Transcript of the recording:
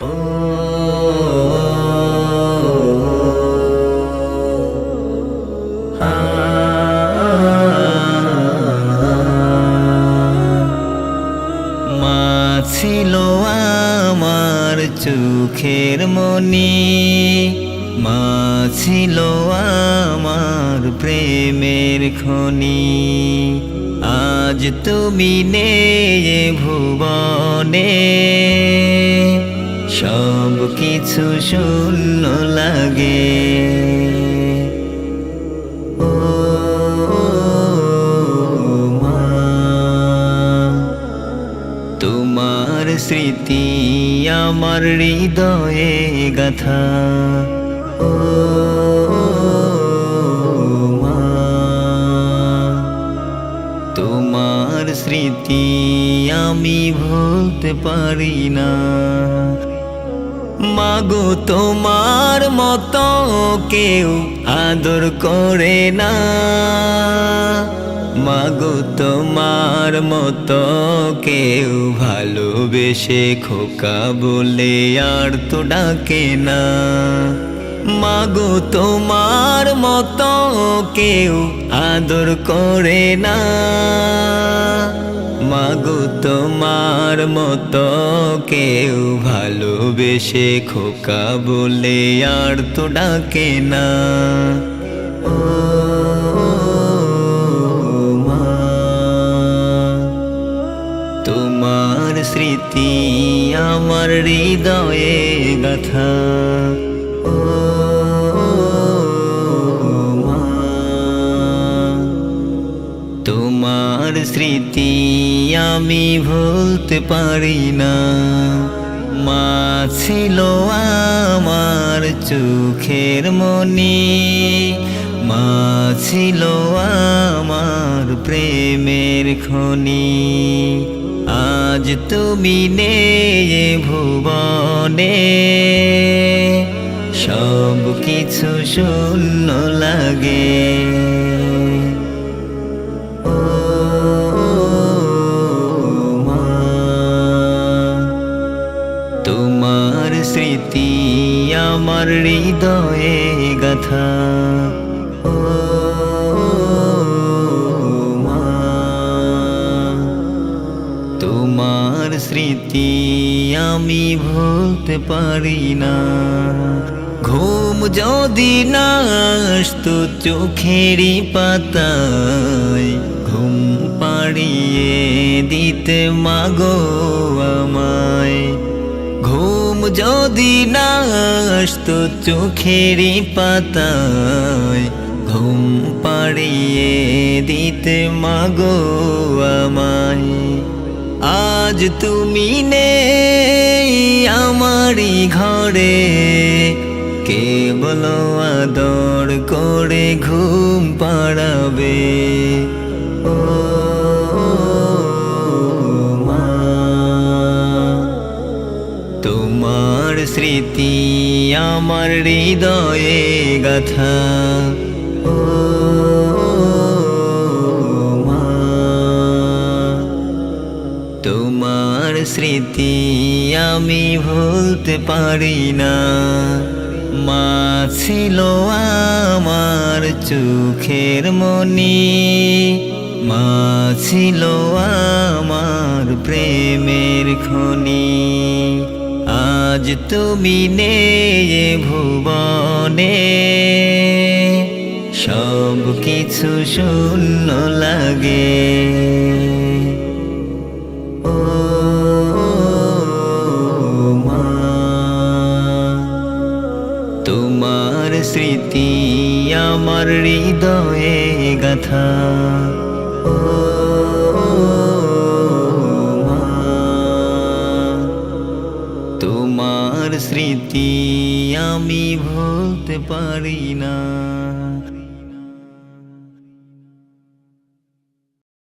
মা ছিল আমার চোখের মনি মা ছিল আমার প্রেমের খনি। আজ তুমি নে ভুবনে সব কিছু শূন্য লাগে। ও, মা, তোমার স্মৃতি আমার হৃদয়ে গাথা। ও, মা, তোমার স্মৃতি আমি ভুলতে পারি না। মাগো, তোমার মতো কেউ আদর করে না। মাগো, তোমার মতো কেউ ভালোবেসে খোকা বলে আর তো ডাকে না। মাগো, তোমার মতো কেউ আদর করে না। মাগো তোমার মতো কেউ ভালোবেসে খোকা বলে আর তো ডাকে না। ও মা, তোমার স্মৃতি আমার হৃদয়ে গাথা। তোমার স্মৃতি আমি ভুলতে পারি না। মা ছিল আমার চোখের মনি মা ছিল আমার প্রেমের খনি। আজ তুমি নে ভুবনে। সব কিছু শূন্য লাগে। স্মৃতি আমার হৃদয়ে গাথা। ও মা, তোমার স্মৃতি আমি ভুলতে পারি না। ঘুম যদি না আসতো চোখেরই পাতায় ঘুম পাড়িয়ে দিতে মাগো আমায়। যদি না আসতো চোখেরই পাতায়, ঘুম পাড়িয়ে দিতে মাগো আমায়। আজ তুমি নেই আমারই ঘরে কে বলো আদর করে ঘুম পাড়াবে। ও তোমার স্মৃতি আমার হৃদয়ে গাথা। ও তোমার স্মৃতি আমি ভুলতে পারি না। মা ছিল আমার চোখের মনি মা ছিল আমার প্রেমের খনি। আজ তুমি নে ভুবনে। সব কিছু শূন্য লাগে। ও মা, তোমার স্মৃতি আমার হৃদয়ে গাথা। ও তোমার স্মৃতি আমি ভুলতে পারি না।